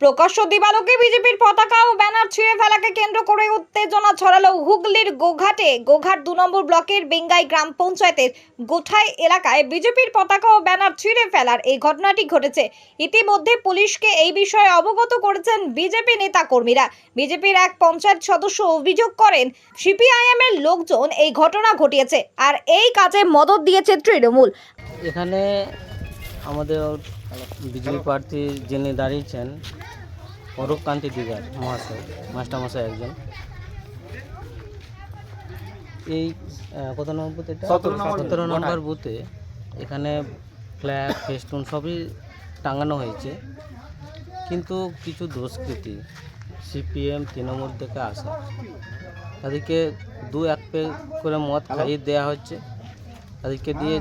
প্রকাশ্য দিবালোকে বিজেপির পতাকা ও ব্যানার ছিঁড়ে ফেলাকে কেন্দ্র করে উত্তেজনা ছড়ালো হুগলির গোঘাটে। গোঘাট দু নম্বর ব্লকের বেঙ্গাই গ্রাম পঞ্চায়েতের গোঠাই এলাকায় বিজেপির পতাকা ও ব্যানার ছিঁড়ে ফেলার এই ঘটনাটি ঘটেছে। ইতিমধ্যে পুলিশকে এই বিষয়ে অবগত করেছেন বিজেপি নেতা কর্মীরা বিজেপির এক পঞ্চায়েত সদস্য অভিযোগ করেন সিপিআইএম এর লোকজন এই ঘটনা ঘটিয়েছে আর এই কাজে মদত দিয়েছে তৃণমূল। এখানে আমাদের বিজেপি প্রার্থী যিনি দাঁড়িয়েছেন অরূপ কান্তি দিগার মহাশয় মাস্টারমশাই একজন। এই কত নম্বর বুথ এটা? সতেরো নম্বর বুথে। এখানে ফ্ল্যাগ ফেস্টুন সবই টাঙানো হয়েছে। কিন্তু কিছু দুষ্কৃতী সিপিএম তৃণমূল থেকে আসা তাদেরকে দু এক পে করে মদ খাইয়ে দেওয়া হচ্ছে। তাদেরকে দিয়ে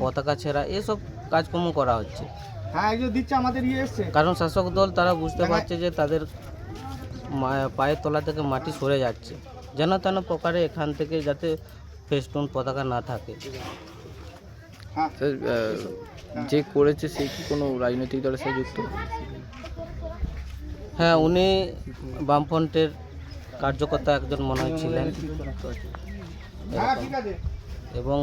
পতাকা ছেঁড়া এসব কাজকর্ম করা হচ্ছে। হ্যাঁ একজন দিচ্ছে আমাদের ইয়ে এসছে। কারণ শাসক দল তারা বুঝতে পারছে যে তাদের পায়ের তলা থেকে মাটি সরে যাচ্ছে। যেন তেন প্রকারে এখান থেকে যাতে ফেস্টুন পতাকা না থাকে। হ্যাঁ। যে করেছে সে কি কোনো রাজনৈতিক দলের সাথে যুক্ত? হ্যাঁ উনি বামফ্রন্টের কার্যকর্তা একজন মনে হয় ছিলেন। হ্যাঁ ঠিক আছে। এবং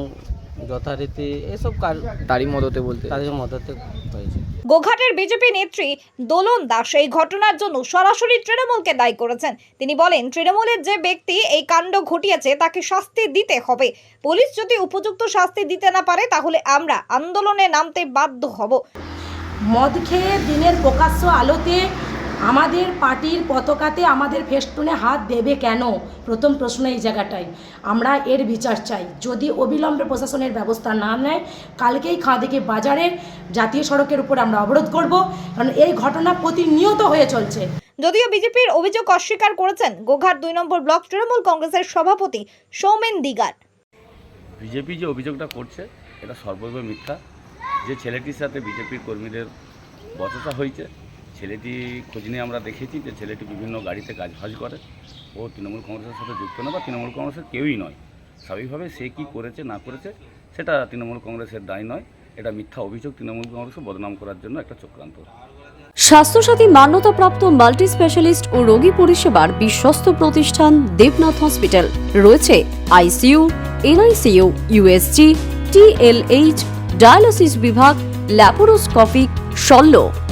যথারীতি এসব কাজ তারই মদতে বলতে তাদের মদতে হয়েছে। গোঘাটের বিজেপি নেত্রী দোলন দাস এই ঘটনার জন্য সরাসরি তৃণমূলকে দায়ী করেছেন। তিনি বলেন তৃণমূলের যে ব্যক্তি এই কাণ্ড ঘটিয়েছে তাকে শাস্তি দিতে হবে। পুলিশ যদি উপযুক্ত শাস্তি দিতে না পারে তাহলে আমরা আন্দোলনে নামতে বাধ্য হব। মদ খেয়ে দিনের প্রকাশ্য আলোতে আমাদের পার্টির পতাকাতে আমাদের ফেস্টুনে হাত দেবে কেন? প্রথম প্রশ্ন এই জায়গাটাই। আমরা এর বিচার চাই। যদি অবিলম্বে প্রশাসনের ব্যবস্থা না নেয় কালকেই খাদিকে বাজারের জাতীয় সড়কের উপর আমরা অবরোধ করব কারণ এই ঘটনা প্রতিনিয়ত হয়ে চলছে। যদিও বিজেপির অভিযোগ অস্বীকার করেছেন গোঘাট দুই নম্বর ব্লক তৃণমূল কংগ্রেসের সভাপতি সৌমেন দিগার। বিজেপি যে অভিযোগটা করছে এটা সর্বৈব মিথ্যা। যে ছেলেটির সাথে বিজেপির কর্মীদের বচসা হয়েছে ছেলেটি খোঁজ নিয়ে আমরা দেখেছি যে ছেলেটি বিভিন্ন গাড়িতে কাজ ফাজ করে। ও তৃণমূল কংগ্রেসের সাথে যুক্ত না বা তৃণমূল কংগ্রেসের কেউই নয়। স্বাভাবিকভাবে সে কি করেছে, না করেছে, সেটা তৃণমূল কংগ্রেসের দায় নয়। এটা মিথ্যা অভিযোগ তৃণমূল কংগ্রেসকে বদনাম করার জন্য একটা চক্রান্ত। স্বাস্থ্যসাথী মান্যতাপ্রাপ্ত মাল্টি স্পেশালিস্ট ও রোগী পরিষেবার বিশ্বস্ত প্রতিষ্ঠান দেবনাথ হসপিটাল। রয়েছে ICU, NICU, USG, TLH, dialysis বিভাগ, ল্যাপারোস্কোপিক, শল্য।